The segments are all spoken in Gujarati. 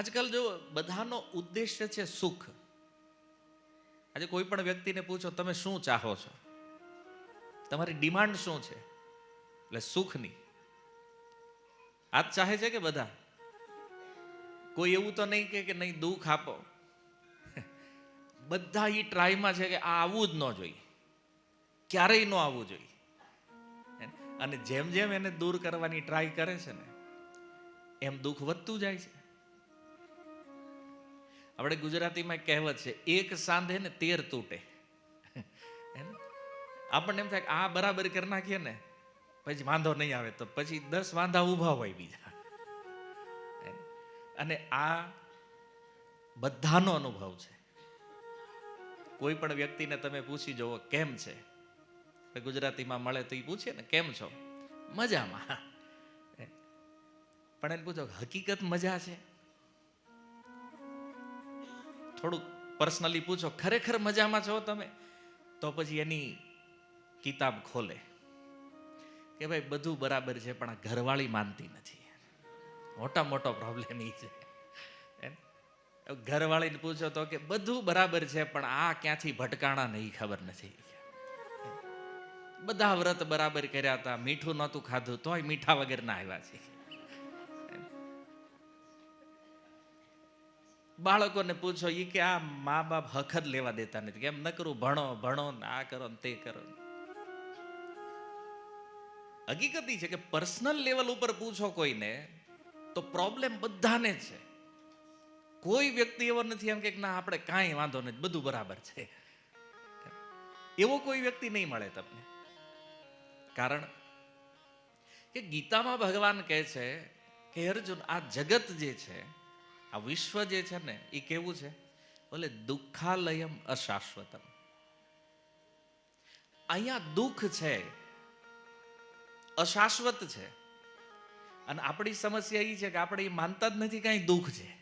આજકાલ જો બધાનો ઉદ્દેશ્ય છે સુખ. આજે કોઈ પણ વ્યક્તિને પૂછો, તમે શું ચાહો છો? તમારી ડિમાન્ડ શું છે? એટલે સુખની. આજ ચાહે છે કે બધા? કોઈ એવું તો નહીં કે નહીં, દુઃખ આપો. બધા એ ટ્રાયમાં છે કે આ આવવું જ ન જોઈએ. ક્યારેય ન આવવું જોઈએ. અને જેમ જેમ એને દૂર કરવાની ટ્રાય કરે છે ને, એમ દુઃખ વધતું જાય છે. આપણે ગુજરાતીમાં કહેવત છે, એક સાંધે ને તેર તૂટે. આપણને એમ થાય આ બરાબર કરી નાખીએ ને, પછી વાંધો નહીં આવે તો પછી દસ વાંધા ઊભા હોય બીજા. અને આ બધાનો અનુભવ છે. કોઈ પણ વ્યક્તિને તમે પૂછી જુઓ કેમ છે? ગુજરાતીમાં મળે તો એ પૂછે ને, કેમ છો? મજામાં. પણ એને પૂછો હકીકત મજા છે? થોડુંક પર્સનલી પૂછો, ખરેખર મજામાં છો તમે? તો પછી એની કિતાબ ખોલે કે ભાઈ, બધું બરાબર છે, પણ ઘરવાળી માનતી નથી. મોટા મોટો પ્રોબ્લેમ એ છે? ઘરવાળીને પૂછો તો કે, બધું બરાબર છે, પણ આ ક્યાંથી ભટકાણા નહીં ખબર નથી. બધા વ્રત બરાબર કર્યા હતા, મીઠું નહોતું ખાધું, તોય મીઠા વગરના આવ્યા છે બાળકોને પૂછો એ કે આ મા બાપ જ લેવા દેતા નથી. કેમ ન કરું, ભણો ભણો ને આ કરો ને તે કરો. હકીકત ઈ છે કે પર્સનલ લેવલ ઉપર પૂછો કોઈને, તો પ્રોબ્લેમ બધાને છે. કોઈ વ્યક્તિ એવો નથી એમ કે, ના, આપણે કાંઈ વાંધો નથી, બધું બરાબર છે. એવો કોઈ વ્યક્તિ નહીં મળે તમને. કારણ કે ગીતામાં ભગવાન કહે છે કે, અર્જુન, આ જગત જે છે આ વિશ્વ જે છે ને, એ કેવું છે? બોલે, દુઃખાલયમ અશાશ્વતમ. અહીંયા દુઃખ છે, અશાશ્વત છે. અને આપણી સમસ્યા એ છે કે આપણે એ માનતા જ નથી કાંઈ દુઃખ છે.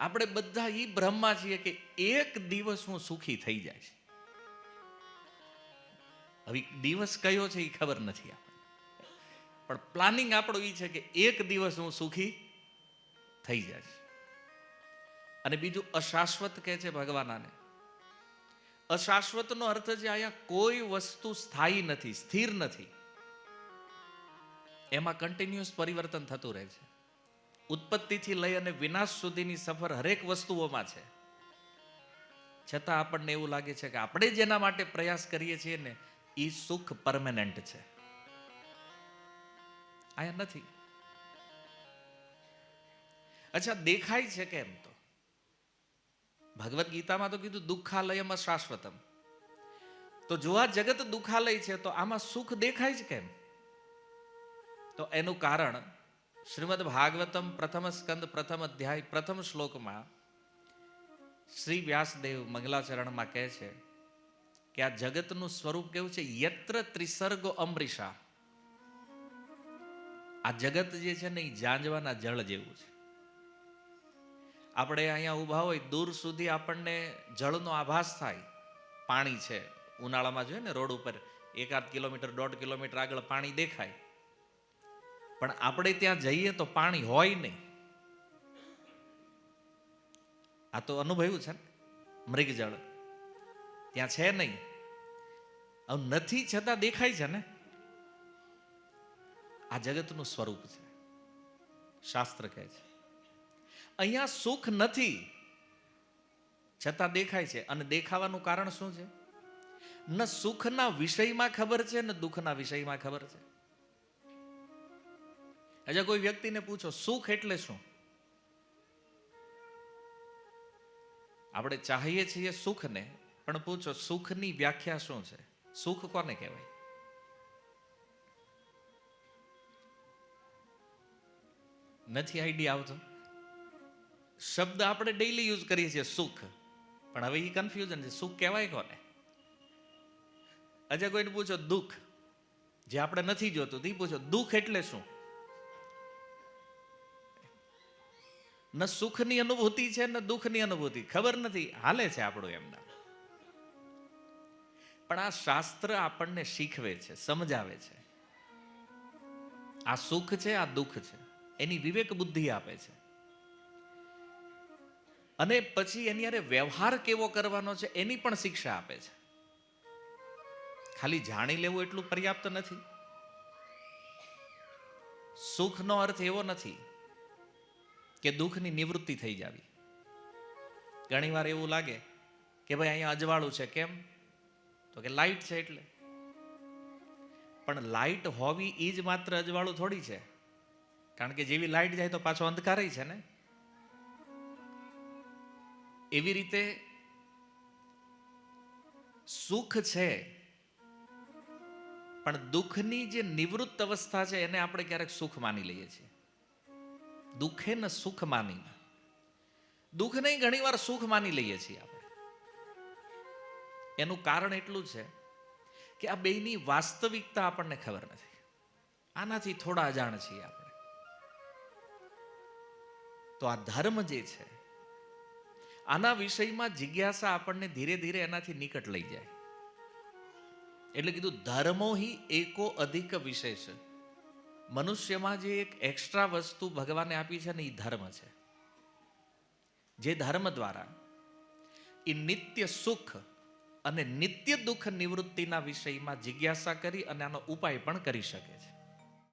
આપણે બધા એ બ્રહ્મા છીએ કે એક દિવસ હું સુખી થઈ જાય છે. હવે દિવસ કયો છે એ ખબર નથી આપણને. પણ પ્લાનિંગ આપણું એ છે કે એક દિવસ હું સુખી થઈ જાય છે. અને બીજું અશાશ્વત કહે છે ભગવાન આને અશાશ્વતનો અર્થ છે અહીંયા કોઈ વસ્તુ સ્થાયી નથી, સ્થિર નથી. એમાં કન્ટિન્યુઅસ પરિવર્તન થતું રહે છે. ઉત્પત્તિથી લઈ અને વિનાશ સુધીની સફર હરેક વસ્તુઓમાં છે. છતાં આપણને એવું લાગે છે કે આપણે જેના માટે પ્રયાસ કરીએ છીએ ને એ સુખ પરમેનન્ટ છે. આયા નથી. અચ્છા, દેખાય છે કેમ તો? ભગવદ્ ગીતામાં તો કીધું, દુઃખાલયમાં શાશ્વતમ તો જો આ જગત દુઃખાલય છે, તો આમાં સુખ દેખાય છે કેમ? તો એનું કારણ શ્રીમદ ભાગવતમ પ્રથમ સ્કંદ, પ્રથમ અધ્યાય, પ્રથમ શ્લોકમાં શ્રી વ્યાસદેવ મંગલાચરણમાં કહે છે કે આ જગતનું સ્વરૂપ કેવું છે? યત્ર ત્રિસર્ગો અમરીશા આ જગત જે છે ને, એ જાંજવાના જળ જેવું છે. આપણે અહીંયા ઊભા હોય, દૂર સુધી આપણને જળનો આભાસ થાય. પાણી છે. ઉનાળામાં જોઈએ ને રોડ ઉપર એકાદ કિલોમીટર, દોઢ કિલોમીટર આગળ પાણી દેખાય. પણ આપણે ત્યાં જઈએ તો પાણી હોય નહીં. આ તો અનુભવ્યું છે ને, મૃગજળ. ત્યાં છે નહીં. નથી છતાં દેખાય છે ને. આ જગતનું સ્વરૂપ છે. શાસ્ત્ર કહે છે. અહીંયા સુખ નથી. છતાં દેખાય છે. અને દેખાવાનું કારણ શું છે? ન સુખના વિષયમાં ખબર છે, ને દુઃખના વિષયમાં ખબર છે. હજે કોઈ વ્યક્તિને પૂછો, સુખ એટલે શું? આપણે ચાહીએ છીએ સુખને, પણ પૂછો, સુખની વ્યાખ્યા શું છે? સુખ કોને કહેવાય? નથી આઈડિયા આવતો. શબ્દ આપણે ડેઈલી યુઝ કરીએ છીએ, સુખ. પણ હવે એ કન્ફ્યુઝન છે. સુખ કહેવાય કોને? અજય કોઈને પૂછો, દુઃખ. જે આપણે નથી જોતું તે પૂછો, દુઃખ એટલે શું? ન સુખની અનુભૂતિ છે, ન દુઃખની અનુભૂતિ. ખબર નથી. હાલે છે આપણું એમના પણ આ શાસ્ત્ર આપણને શીખવે છે, સમજાવે છે. આ સુખ છે, આ દુઃખ છે. એની વિવેક બુદ્ધિ આપે છે. અને પછી એની અરે વ્યવહાર કેવો કરવાનો છે એની પણ શિક્ષા આપે છે. ખાલી જાણી લેવું એટલું પર્યાપ્ત નથી. સુખનો અર્થ એવો નથી કે દુઃખની નિવૃત્તિ થઈ જાવી. ઘણીવાર એવું લાગે કે ભાઈ અહીંયા અજવાળું છે, કેમ? તો કે લાઈટ છે એટલે. પણ લાઈટ હોવી એ જ માત્ર અજવાળું થોડી છે. કારણ કે જેવી લાઈટ જાય તો પાછો અંધકાર છે ને? એવી રીતે સુખ છે, પણ દુઃખની જે નિવૃત્ત અવસ્થા છે, એને આપણે ક્યારેક સુખ માની લઈએ છીએ. દુઃખે ને સુખ માની દુઃખ નહીં, ઘણીવાર સુખ માની લઈએ છીએ આપણે. એનું કારણ એટલું છે કે આ બેની વાસ્તવિકતા આપણને ખબર નથી. આનાથી થોડા અજાણ છીએ આપણે. તો આ ધર્મ જે છે આના વિષયમાં જિજ્ઞાસા આપણને ધીરે ધીરે એનાથી નિકટ લઈ જાય. એટલે કીધું, ધર્મો હિ એકો અધિક વિશેષ. મનુષ્યમાં જે એક એક્સ્ટ્રા વસ્તુ ભગવાને આપી છે ને એ ધર્મ છે. જે ધર્મ દ્વારા એ નિત્ય સુખ અને નિત્ય દુઃખ નિવૃત્તિના વિષયમાં જિજ્ઞાસા કરી અને આનો ઉપાય પણ કરી શકે છે.